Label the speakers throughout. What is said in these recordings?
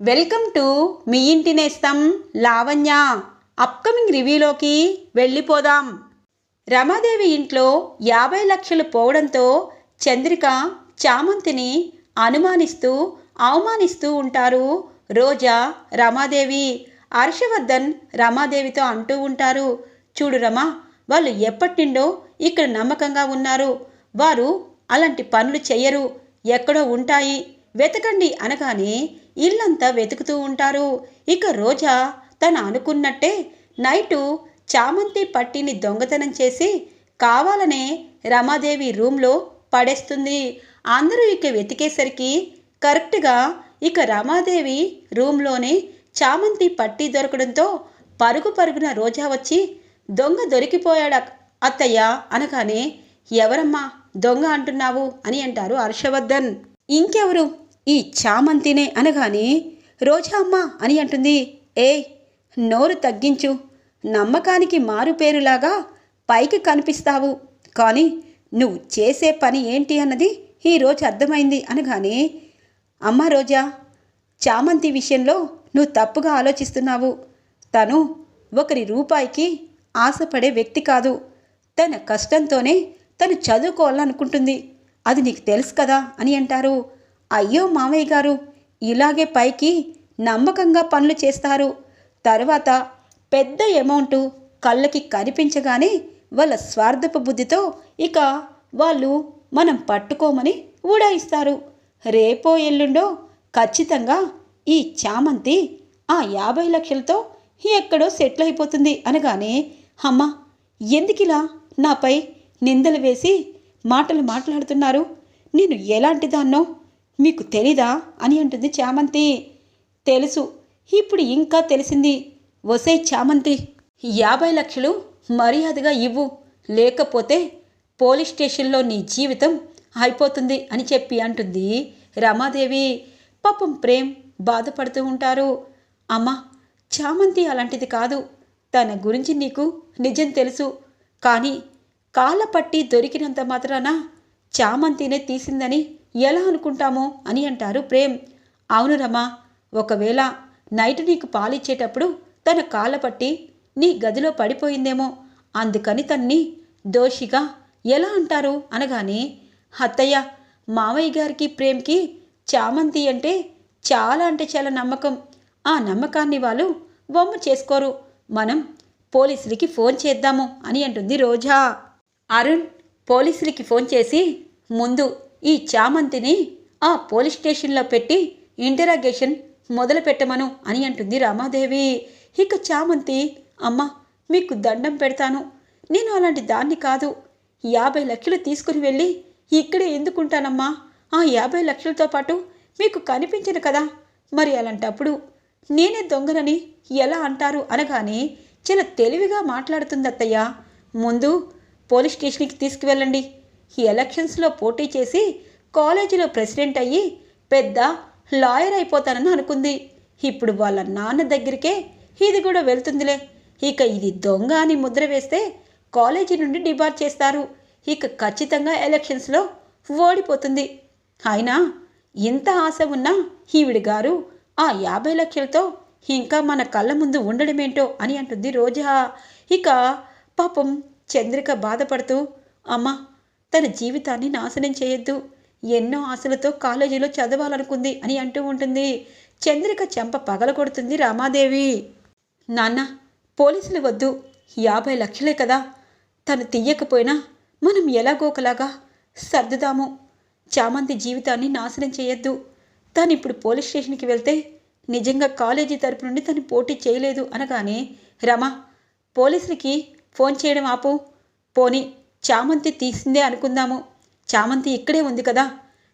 Speaker 1: Welcome to me ఇంటి నేస్తం Lavanya. Upcoming రివ్యూలోకి వెళ్ళిపోదాం. రమాదేవి ఇంట్లో యాభై లక్షలు పోవడంతో చంద్రిక చామంతిని అనుమానిస్తూ అవమానిస్తూ ఉంటారు రోజా రమాదేవి. హర్షవర్ధన్ రమాదేవితో అంటూ ఉంటారు చూడు రమా వాళ్ళు ఎప్పటి నుండో ఇక్కడ నమ్మకంగా ఉన్నారు. వారు అలాంటి పనులు చెయ్యరు. ఎక్కడో ఉంటాయి. వెతకండి అనగానే ఇల్లంతా వెతుకుతూ ఉంటారు. ఇక రోజా తను అనుకున్నట్టే నైటు చామంతి పట్టిని దొంగతనం చేసి కావాలనే రమాదేవి రూమ్లో పడేస్తుంది. అందరూ ఇక వెతికేసరికి కరెక్ట్గా ఇక రమాదేవి రూమ్లోనే చామంతి పట్టి దొరకడంతో పరుగు పరుగున రోజా వచ్చి దొంగ దొరికిపోయాడు అత్తయ్య అనగానే ఎవరమ్మా దొంగ అంటున్నావు అని అంటారు హర్షవర్ధన్. ఇంకెవరు? ఈ చామంతినే అనగానే రోజా అమ్మ అని అంటుంది. ఏ నోరు తగ్గించు. నమ్మకానికి మారుపేరులాగా పైకి కనిపిస్తావు. కానీ నువ్వు చేసే పని ఏంటి అన్నది ఈరోజు అర్థమైంది అనగానే అమ్మ రోజా చామంతి విషయంలో నువ్వు తప్పుగా ఆలోచిస్తున్నావు. తను ఒకరి రూపాయికి ఆశపడే వ్యక్తి కాదు. తన కష్టంతోనే తను చదువుకోవాలనుకుంటుంది. అది నీకు తెలుసు కదా అని అంటారు. అయ్యో మామయ్య గారు ఇలాగే పైకి నమ్మకంగా పనులు చేస్తారు. తర్వాత పెద్ద అమౌంట్ కళ్ళకి కనిపించగానే వాళ్ళ స్వార్థపు బుద్ధితో ఇక వాళ్ళు మనం పట్టుకోమని ఊడాయిస్తారు. రేపో ఎల్లుండో ఖచ్చితంగా ఈ చామంతి ఆ యాభై లక్షలతో ఎక్కడో సెటిల్ అయిపోతుంది అనగానే అమ్మ ఎందుకిలా నాపై నిందలు వేసి మాటలు మాట్లాడుతున్నారు? నేను ఎలాంటి దాన్నో మీకు తెలీదా? అని అంటుంది చామంతి. తెలుసు. ఇప్పుడు ఇంకా తెలిసింది. వసే చామంతి యాభై లక్షలు మర్యాదగా ఇవ్వు. లేకపోతే పోలీస్ స్టేషన్లో నీ జీవితం అయిపోతుంది అని చెప్పి అంటుంది రమాదేవి. పాపం ప్రేమ్ బాధపడుతూ ఉంటారు. అమ్మా చామంతి అలాంటిది కాదు. తన గురించి నీకు నిజం తెలుసు. కానీ కాళ్ళ పట్టి దొరికినంత మాత్రాన చామంతినే తీసిందని ఎలా అనుకుంటామో అని అంటారు ప్రేమ్. అవును రమా ఒకవేళ నైట్ నీకు పాలిచ్చేటప్పుడు తన కాళ్ళ పట్టి నీ గదిలో పడిపోయిందేమో అందుకని తన్ని దోషిగా ఎలా అంటారు అనగానే అత్తయ్య మావయ్య గారికి ప్రేమ్కి చామంతి అంటే చాలా అంటే చాలా నమ్మకం. ఆ నమ్మకాన్ని వాళ్ళు బొమ్మ చేసుకోరు. మనం పోలీసులకి ఫోన్ చేద్దాము అని అంటుంది రోజా. అరుణ్ పోలీసులకి ఫోన్ చేసి ముందు ఈ చామంతిని ఆ పోలీస్ స్టేషన్లో పెట్టి ఇంటరాగేషన్ మొదలు పెట్టమను అని అంటుంది రామాదేవి. ఇక చామంతి అమ్మ మీకు దండం పెడతాను. నేను అలాంటి దాన్ని కాదు. యాభై లక్షలు తీసుకుని వెళ్ళి ఇక్కడే ఎందుకుంటానమ్మా? ఆ యాభై లక్షలతో పాటు మీకు కనిపించను కదా? మరి అలాంటప్పుడు నేనే దొంగనని ఎలా అంటారు అనగానే చాలా తెలివిగా మాట్లాడుతుంది అత్తయ్య. ముందు పోలీస్ స్టేషన్కి తీసుకువెళ్ళండి. ఈ ఎలక్షన్స్లో పోటీ చేసి కాలేజీలో ప్రెసిడెంట్ అయ్యి పెద్ద లాయర్ అయిపోతానని అనుకుంది. ఇప్పుడు వాళ్ళ నాన్న దగ్గరికే ఇది కూడా వెళ్తుందిలే. ఇక ఇది దొంగ అని ముద్ర వేస్తే కాలేజీ నుండి డిబార్ చేస్తారు. ఇక ఖచ్చితంగా ఎలక్షన్స్లో ఓడిపోతుంది. అయినా ఇంత ఆశ ఉన్నా ఈవిడి గారు ఆ యాభై లక్షలతో ఇంకా మన కళ్ళ ముందు ఉండడమేంటో అని అంటుంది రోజా. ఇక పాపం చంద్రిక బాధపడుతూ అమ్మ తన జీవితాన్ని నాశనం చేయొద్దు. ఎన్నో ఆశలతో కాలేజీలో చదవాలనుకుంది అని అంటూ ఉంటుంది. చంద్రిక చెంప పగలగొడుతుంది రామాదేవి. నాన్న పోలీసులు వద్దు. యాభై లక్షలే కదా. తను తీయకపోయినా మనం ఎలాగోకలాగా సర్దుదాము. చామంతి జీవితాన్ని నాశనం చేయొద్దు. తను ఇప్పుడు పోలీస్ స్టేషన్కి వెళ్తే నిజంగా కాలేజీ తరపు నుండి తను పోటీ చేయలేదు అనగానే రమ పోలీసులకి ఫోన్ చేయడం ఆపు. పోనీ చామంతి తీసిందే అనుకుందాము. చామంతి ఇక్కడే ఉంది కదా.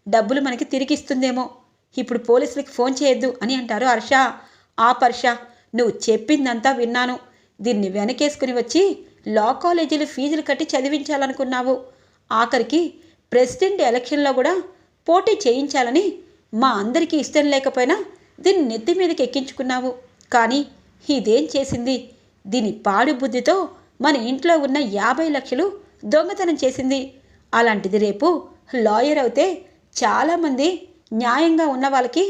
Speaker 1: డబ్బులు మనకి తిరిగిస్తుందేమో. ఇప్పుడు పోలీసులకి ఫోన్ చేయొద్దు అని అంటారు హర్ష. ఆ పర్ష నువ్వు చెప్పిందంతా విన్నాను. దీన్ని వెనకేసుకుని వచ్చి లా కాలేజీలు ఫీజులు కట్టి చదివించాలనుకున్నావు. ఆఖరికి ప్రెసిడెంట్ ఎలక్షన్లో కూడా పోటీ చేయించాలని మా అందరికీ ఇష్టం లేకపోయినా దీన్ని నెత్తి మీదకి ఎక్కించుకున్నావు. కానీ ఇదేం చేసింది? దీని పాడు బుద్ధితో మన ఇంట్లో ఉన్న యాభై లక్షలు దొంగతనం చేసింది. అలాంటిది రేపు లాయర్ అవుతే చాలామంది న్యాయంగా ఉన్న వాళ్ళకి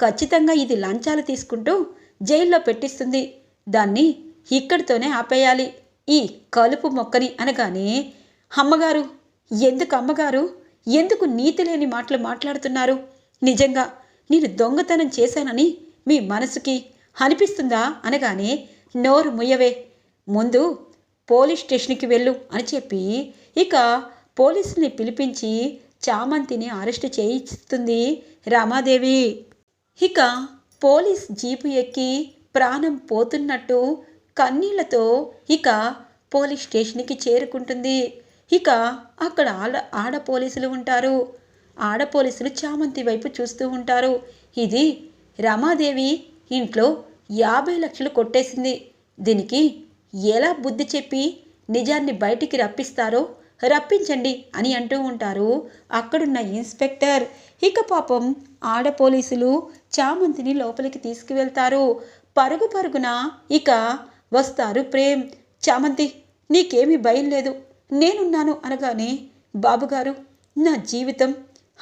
Speaker 1: ఖచ్చితంగా ఇది లంచాలు తీసుకుంటూ జైల్లో పెట్టిస్తుంది. దాన్ని ఇక్కడితోనే ఆపేయాలి. ఈ కలుపు మొక్కని అనగానే అమ్మగారు ఎందుకు అమ్మగారు ఎందుకు నీతి లేని మాటలు మాట్లాడుతున్నారు? నిజంగా నేను దొంగతనం చేశానని మీ మనసుకి అనిపిస్తుందా? అనగానే నోరు ముయ్యవే. ముందు పోలీస్ స్టేషన్కి వెళ్ళు అని చెప్పి ఇక పోలీసుల్ని పిలిపించి చామంతిని అరెస్ట్ చేయిస్తుంది రామాదేవి. ఇక పోలీస్ జీపు ఎక్కి ప్రాణం పోతున్నట్టు కన్నీళ్ళతో ఇక పోలీస్ స్టేషన్కి చేరుకుంటుంది. ఇక అక్కడ ఆడ ఆడ పోలీసులు ఉంటారు. ఆడ పోలీసులు చామంతి వైపు చూస్తూ ఉంటారు. ఇది రమాదేవి ఇంట్లో యాభై లక్షలు కొట్టేసింది. దీనికి ఎలా బుద్ధి చెప్పి నిజాన్ని బయటికి రప్పిస్తారో రప్పించండి అని అంటూ ఉంటారు. అక్కడున్న ఇన్స్పెక్టర్ ఇక పాపం ఆడ పోలీసులు చామంతిని లోపలికి తీసుకువెళ్తారు. పరుగు పరుగున ఇక వస్తారు ప్రేమ్. చామంతి నీకేమీ భయం లేదు. నేనున్నాను అనగానే బాబుగారు నా జీవితం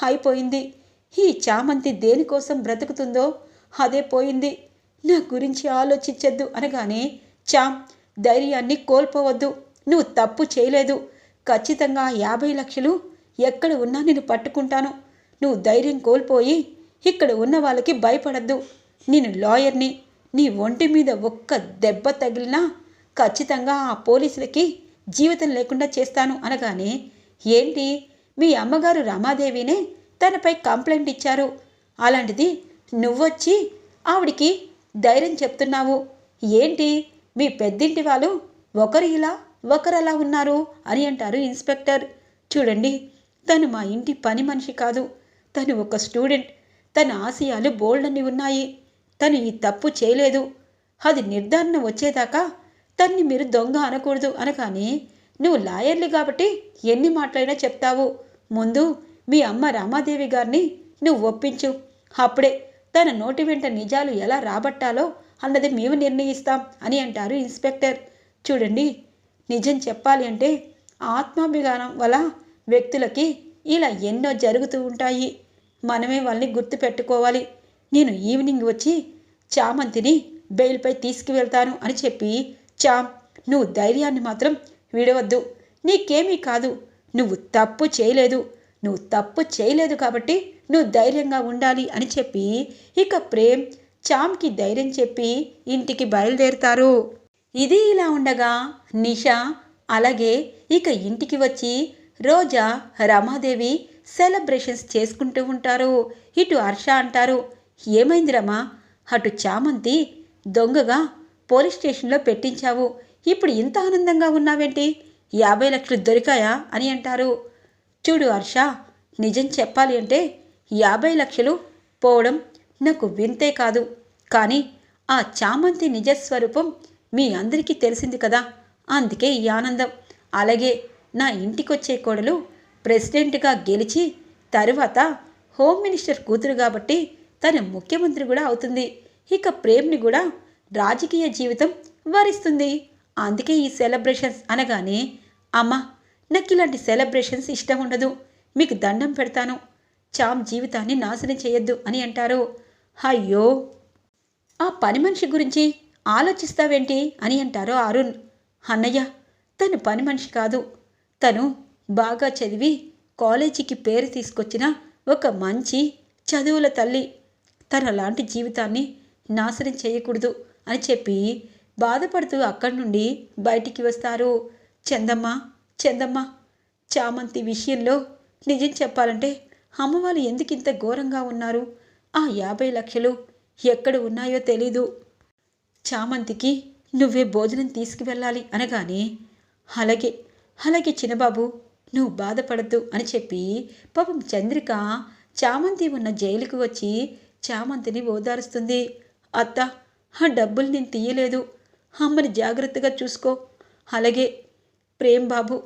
Speaker 1: అయిపోయింది. ఈ చామంతి దేనికోసం బ్రతుకుతుందో అదే పోయింది. నా గురించి ఆలోచించద్దు అనగానే చామ్ ధైర్యాన్ని కోల్పోవద్దు. నువ్వు తప్పు చేయలేదు. ఖచ్చితంగా యాభై లక్షలు ఎక్కడ ఉన్నా నేను పట్టుకుంటాను. నువ్వు ధైర్యం కోల్పోయి ఇక్కడ ఉన్న వాళ్ళకి భయపడద్దు. నేను లాయర్ని. నీ ఒంటి మీద ఒక్క దెబ్బ తగిలినా ఖచ్చితంగా ఆ పోలీసులకి జీవితం లేకుండా చేస్తాను అనగానే ఏంటి? మీ అమ్మగారు రమాదేవినే తనపై కంప్లైంట్ ఇచ్చారు. అలాంటిది నువ్వొచ్చి ఆవిడికి ధైర్యం చెప్తున్నావు. ఏంటి? మీ పెద్దింటి వాళ్ళు ఒకరు ఇలా ఒకరు అలా ఉన్నారు అని అంటారు ఇన్స్పెక్టర్. చూడండి తను మా ఇంటి పని మనిషి కాదు. తను ఒక స్టూడెంట్. తన ఆశయాలు బోల్డన్ని ఉన్నాయి. తను ఈ తప్పు చేయలేదు. అది నిర్ధారణ వచ్చేదాకా తన్ని మీరు దొంగ అనకూడదు అనగానే నువ్వు లాయర్లు కాబట్టి ఎన్ని మాట్లాడినా చెప్తావు. ముందు మీ అమ్మ రామాదేవి గారిని నువ్వు ఒప్పించు. అప్పుడే తన నోటి వెంట నిజాలు ఎలా రాబట్టాలో అన్నది మేము నిర్ణయిస్తాం అని అంటారు ఇన్స్పెక్టర్. చూడండి నిజం చెప్పాలి అంటే ఆత్మాభిమానం వల్ల వ్యక్తులకి ఇలా ఎన్నో జరుగుతూ ఉంటాయి. మనమే వాళ్ళని గుర్తుపెట్టుకోవాలి. నేను ఈవినింగ్ వచ్చి చామంతిని బెయిల్పై తీసుకువెళ్తాను అని చెప్పి చామ్ నువ్వు ధైర్యాన్ని మాత్రం విడవద్దు. నీకేమీ కాదు. నువ్వు తప్పు చేయలేదు. నువ్వు తప్పు చేయలేదు కాబట్టి నువ్వు ధైర్యంగా ఉండాలి అని చెప్పి ఇక ప్రేమ్ చామ్కి ధైర్యం చెప్పి ఇంటికి బయలుదేరుతారు. ఇది ఇలా ఉండగా నిషా అలాగే ఇక ఇంటికి వచ్చి రోజా రమాదేవి సెలబ్రేషన్స్ చేసుకుంటూ ఉంటారు. ఇటు హర్ష అంటారు ఏమైంది రమా? అటు చామంతి దొంగగా పోలీస్ స్టేషన్లో పెట్టించావు. ఇప్పుడు ఇంత ఆనందంగా ఉన్నావేంటి? యాభై లక్షలు దొరికాయా? అని అంటారు. చూడు హర్ష నిజం చెప్పాలి అంటే యాభై లక్షలు పోవడం నాకు వింతే కాదు. కానీ ఆ చామంతి నిజస్వరూపం మీ అందరికీ తెలిసింది కదా. అందుకే ఈ ఆనందం. అలాగే నా ఇంటికొచ్చే కోడలు ప్రెసిడెంట్గా గెలిచి తరువాత హోమ్ మినిస్టర్ కూతురు కాబట్టి తన ముఖ్యమంత్రి కూడా అవుతుంది. ఇక ప్రేమ్ని కూడా రాజకీయ జీవితం వరిస్తుంది. అందుకే ఈ సెలబ్రేషన్స్ అనగానే అమ్మ నాకు ఇలాంటి సెలబ్రేషన్స్ ఇష్టం ఉండదు. మీకు దండం పెడతాను. చామ్ జీవితాన్ని నాశనం చేయొద్దు అని అంటారు. అయ్యో! ఆ పని మనిషి గురించి ఆలోచిస్తావేంటి అని అంటారు అరుణ్. అన్నయ్య తను పని మనిషి కాదు. తను బాగా చదివి కాలేజీకి పేరు తీసుకొచ్చిన ఒక మంచి చదువుల తల్లి. తన లాంటి జీవితాన్ని నాశనం చేయకూడదు అని చెప్పి బాధపడుతూ అక్కడి నుండి బయటికి వస్తారు. చందమ్మ చందమ్మ చామంతి విషయంలో నిజం చెప్పాలంటే అమ్మవారు ఎందుకు ఇంత ఘోరంగా ఉన్నారు? ఆ యాభై లక్షలు ఎక్కడ ఉన్నాయో తెలీదు. చామంతికి నువ్వే భోజనం తీసుకువెళ్ళాలి అనగానే అలాగే అలాగే చిన్నబాబు నువ్వు బాధపడద్దు అని చెప్పి పాపం చంద్రిక చామంతి ఉన్న జైలుకు వచ్చి చామంతిని ఓదారుస్తుంది. అత్త ఆ డబ్బులు నేను తీయలేదు. అమ్మని జాగ్రత్తగా చూసుకో. అలాగే ప్రేమ్ బాబు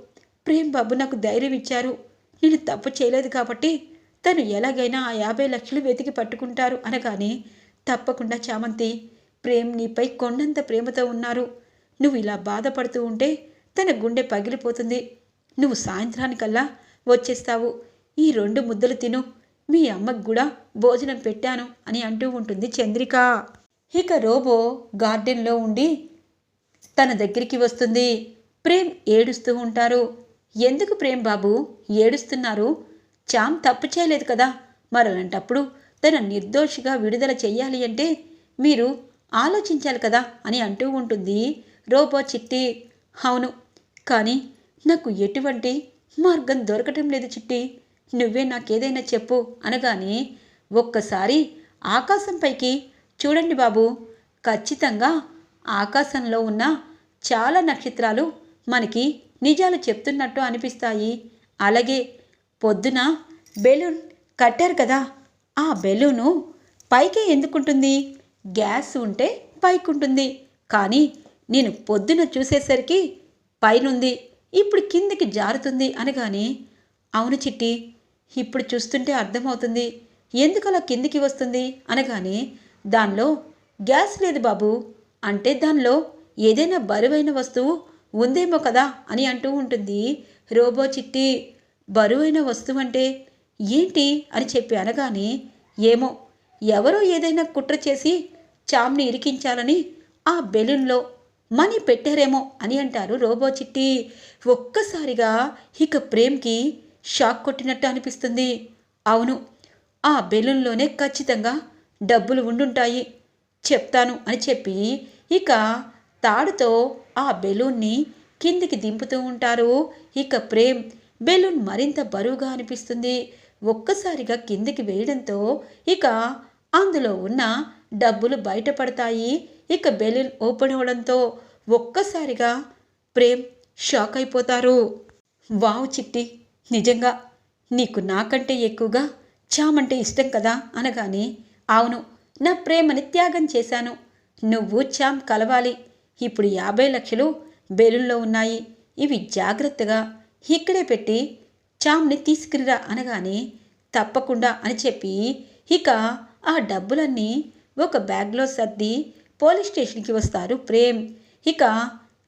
Speaker 1: ప్రేమ్ బాబు నాకు ధైర్యం ఇచ్చారు. నేను తప్పు చేయలేదు కాబట్టి తను ఎలాగైనా ఆ యాభై లక్షలు వెతికి పట్టుకుంటారు అనగానే తప్పకుండా చామంతి ప్రేమ్ నీపై కొండంత ప్రేమతో ఉన్నారు. నువ్వు ఇలా బాధపడుతూ ఉంటే తన గుండె పగిలిపోతుంది. నువ్వు సాయంత్రానికల్లా వచ్చేస్తావు. ఈ రెండు ముద్దలు తిను. మీ అమ్మకు కూడా భోజనం పెట్టాను అని అంటూ ఉంటుంది చంద్రిక. ఇక రోబో గార్డెన్లో ఉండి తన దగ్గరికి వస్తుంది. ప్రేమ్ ఏడుస్తూ ఉంటారు. ఎందుకు ప్రేమ్ బాబు ఏడుస్తున్నారు? చామ్ తప్పు చేయలేదు కదా? మరలాంటప్పుడు తన నిర్దోషిగా విడుదల చెయ్యాలి అంటే మీరు ఆలోచించాలి కదా అని అంటూ ఉంటుంది రోబో చిట్టి. అవును కానీ నాకు ఎటువంటి మార్గం దొరకటం లేదు చిట్టి. నువ్వే నాకేదైనా చెప్పు అనగానే ఒక్కసారి ఆకాశంపైకి చూడండి బాబు. ఖచ్చితంగా ఆకాశంలో ఉన్న చాలా నక్షత్రాలు మనకి నిజాలు చెప్తున్నట్టు అనిపిస్తాయి. అలాగే పొద్దున బెలూన్ కట్టారు కదా ఆ బెలూను పైకే ఎందుకుంటుంది? గ్యాస్ ఉంటే పైకుంటుంది. కానీ నేను పొద్దున చూసేసరికి పైనుంది ఇప్పుడు కిందికి జారుతుంది అనగానే అవును చిట్టి ఇప్పుడు చూస్తుంటే అర్థమవుతుంది. ఎందుకు అలా కిందికి వస్తుంది అనగానే దానిలో గ్యాస్ లేదు బాబు. అంటే దానిలో ఏదైనా బరువైన వస్తువు ఉందేమో కదా అని అంటూ ఉంటుంది రోబో చిట్టి. బరువైన వస్తువు అంటే ఏంటి అని చెప్పి అనగానే ఏమో ఎవరో ఏదైనా కుట్ర చేసి చామ్ని ఇరికించాలని ఆ బెలూన్లో మనీ పెట్టారేమో అని అంటారు రోబో చిట్టి. ఒక్కసారిగా ఇక ప్రేమ్కి షాక్ కొట్టినట్టు అనిపిస్తుంది. అవును ఆ బెలూన్లోనే ఖచ్చితంగా డబ్బులు ఉండుంటాయి. చెప్తాను అని చెప్పి ఇక తాడుతో ఆ బెలూన్ని కిందికి దింపుతూ ఉంటారు. ఇక ప్రేమ్ బెలూన్ మరింత బరువుగా అనిపిస్తుంది. ఒక్కసారిగా కిందికి వేయడంతో ఇక అందులో ఉన్న డబ్బులు బయటపడతాయి. ఇక బెలూన్ ఓపెన్ అవ్వడంతో ఒక్కసారిగా ప్రేమ్ షాక్ అయిపోతారు. వావ్ చిట్టి నిజంగా నీకు నాకంటే ఎక్కువగా చామంటే ఇష్టం కదా అనగానే అవును నా ప్రేమని త్యాగం చేశాను. నువ్వు చామ్ కలవాలి. ఇప్పుడు యాభై లక్షలు బెలూన్లో ఉన్నాయి. ఇవి జాగ్రత్తగా ఇక్కడే పెట్టి చామ్ని తీసుకురిరా అనగానే తప్పకుండా అని చెప్పి ఇక ఆ డబ్బులన్నీ ఒక బ్యాగ్లో సర్ది పోలీస్ స్టేషన్కి వస్తారు ప్రేమ్. ఇక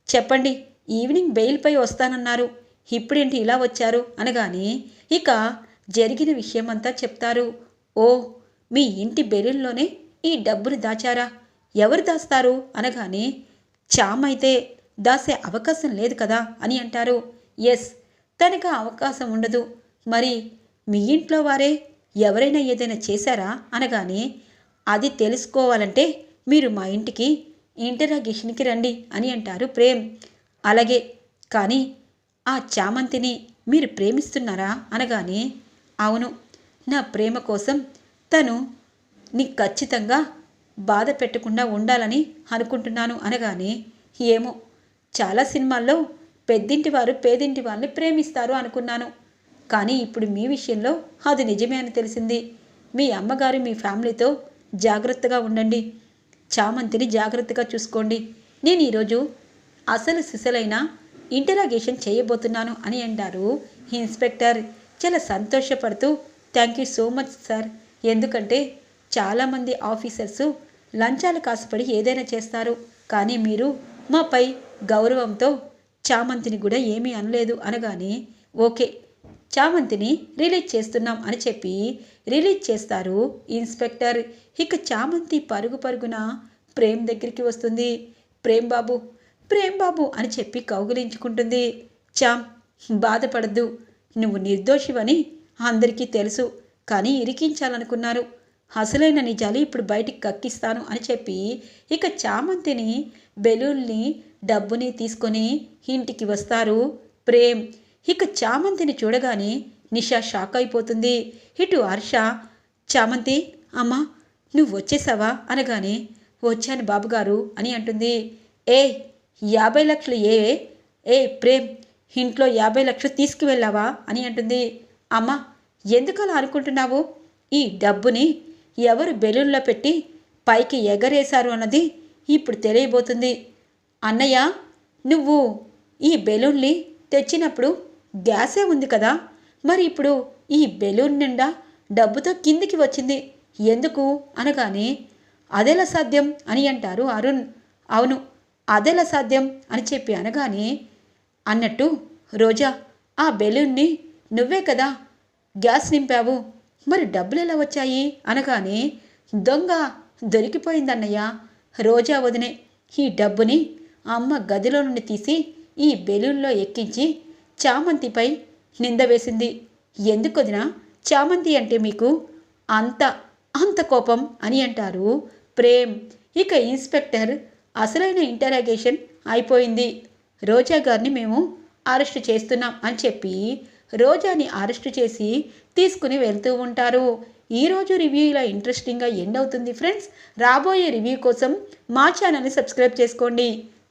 Speaker 1: చెప్పండి ఈవినింగ్ బెయిల్పై వస్తానన్నారు. ఇప్పుడేంటి ఇలా వచ్చారు అనగానే ఇక జరిగిన విషయమంతా చెప్తారు. ఓ మీ ఇంటి బెలూన్లోనే ఈ డబ్బులు దాచారా? ఎవరు దాస్తారు? అనగానే చామైతే దాసే అవకాశం లేదు కదా అని అంటారు. ఎస్ తనకు ఆ అవకాశం ఉండదు. మరి మీ ఇంట్లో వారే ఎవరైనా ఏదైనా చేశారా? అనగానే అది తెలుసుకోవాలంటే మీరు మా ఇంటికి ఇంటరాగేషన్కి రండి అని అంటారు ప్రేమ్. అలాగే కానీ ఆ చామంతిని మీరు ప్రేమిస్తున్నారా? అనగానే అవును నా ప్రేమ కోసం తను నీ ఖచ్చితంగా బాధ పెట్టకుండా ఉండాలని అనుకుంటున్నాను. అనగానే ఏమో చాలా సినిమాల్లో పెద్దింటి వారు పేదింటి వాళ్ళని ప్రేమిస్తారు అనుకున్నాను. కానీ ఇప్పుడు మీ విషయంలో అది నిజమే అని తెలిసింది. మీ అమ్మగారు మీ ఫ్యామిలీతో జాగ్రత్తగా ఉండండి. చామంతిని జాగ్రత్తగా చూసుకోండి. నేను ఈరోజు అసలు సిసలైన ఇంటరాగేషన్ చేయబోతున్నాను అని అంటారు ఇన్స్పెక్టర్. చాలా సంతోషపడుతూ thank you so much sir. ఎందుకంటే చాలామంది ఆఫీసర్సు లంచాలు కాసుపడి ఏదైనా చేస్తారు. కానీ మీరు మాపై గౌరవంతో చామంతిని కూడా ఏమీ అనలేదు అనగానే ఓకే చామంతిని రిలీజ్ చేస్తున్నాం అని చెప్పి రిలీజ్ చేస్తారు ఇన్స్పెక్టర్. ఇక చామంతి పరుగు పరుగున ప్రేమ్ దగ్గరికి వస్తుంది. ప్రేమ్ బాబు ప్రేమ్ బాబు అని చెప్పి కౌగిలించుకుంటుంది. చామ్ బాధపడద్దు నువ్వు నిర్దోషివని అందరికీ తెలుసు కానీ ఇరికించాలనుకున్నారు. అసలైన నిజాలు ఇప్పుడు బయటికి కక్కిస్తాను అని చెప్పి ఇక చామంతిని బెలూన్ని డబ్బుని తీసుకొని ఇంటికి వస్తారు. ప్రేమ్ ఇక చామంతిని చూడగానే నిషా షాక్ అయిపోతుంది. ఇటు హర్ష చామంతి అమ్మా నువ్వు వచ్చేసావా? అనగానే వచ్చాను బాబుగారు అని అంటుంది. ఏ యాభై లక్షలు ఏ? ఏ ప్రేమ్ ఇంట్లో యాభై లక్షలు తీసుకువెళ్ళావా? అని అంటుంది. అమ్మా ఎందుకలా అనుకుంటున్నావు? ఈ డబ్బుని ఎవరు బెలూన్లో పెట్టి పైకి ఎగరేశారు అన్నది ఇప్పుడు తెలియబోతుంది. అన్నయ్య నువ్వు ఈ బెలూన్ని తెచ్చినప్పుడు గ్యాసే ఉంది కదా. మరి ఇప్పుడు ఈ బెలూన్ నిండా డబ్బుతో కిందికి వచ్చింది. ఎందుకు అనగానే అదెలా సాధ్యం అని అంటారు అరుణ్. అవును అదెలా సాధ్యం అని చెప్పి అనగానే అన్నట్టు రోజా ఆ బెలూన్ని నువ్వే కదా గ్యాస్ నింపావు. మరి డబ్బులు ఎలా వచ్చాయి? అనగానే దొంగ దొరికిపోయిందన్నయ్య. రోజా వదినే ఈ డబ్బుని అమ్మ గదిలో నుండి తీసి ఈ బెలూన్లో ఎక్కించి చామంతిపై నింద వేసింది. ఎందుకు చామంతి అంటే మీకు అంత అంత కోపం అని అంటారు. ప్రేమ్ ఇక ఇన్స్పెక్టర్ అసలైన ఇంటరాగేషన్ అయిపోయింది. రోజా గారిని మేము అరెస్ట్ చేస్తున్నాం అని చెప్పి రోజాని అరెస్ట్ చేసి తీసుకుని వెళ్తూ ఉంటారు. ఈరోజు రివ్యూ ఇలా ఇంట్రెస్టింగ్గా ఎండ్ అవుతుంది. ఫ్రెండ్స్ రాబోయే రివ్యూ కోసం మా ఛానల్ని సబ్స్క్రైబ్ చేసుకోండి.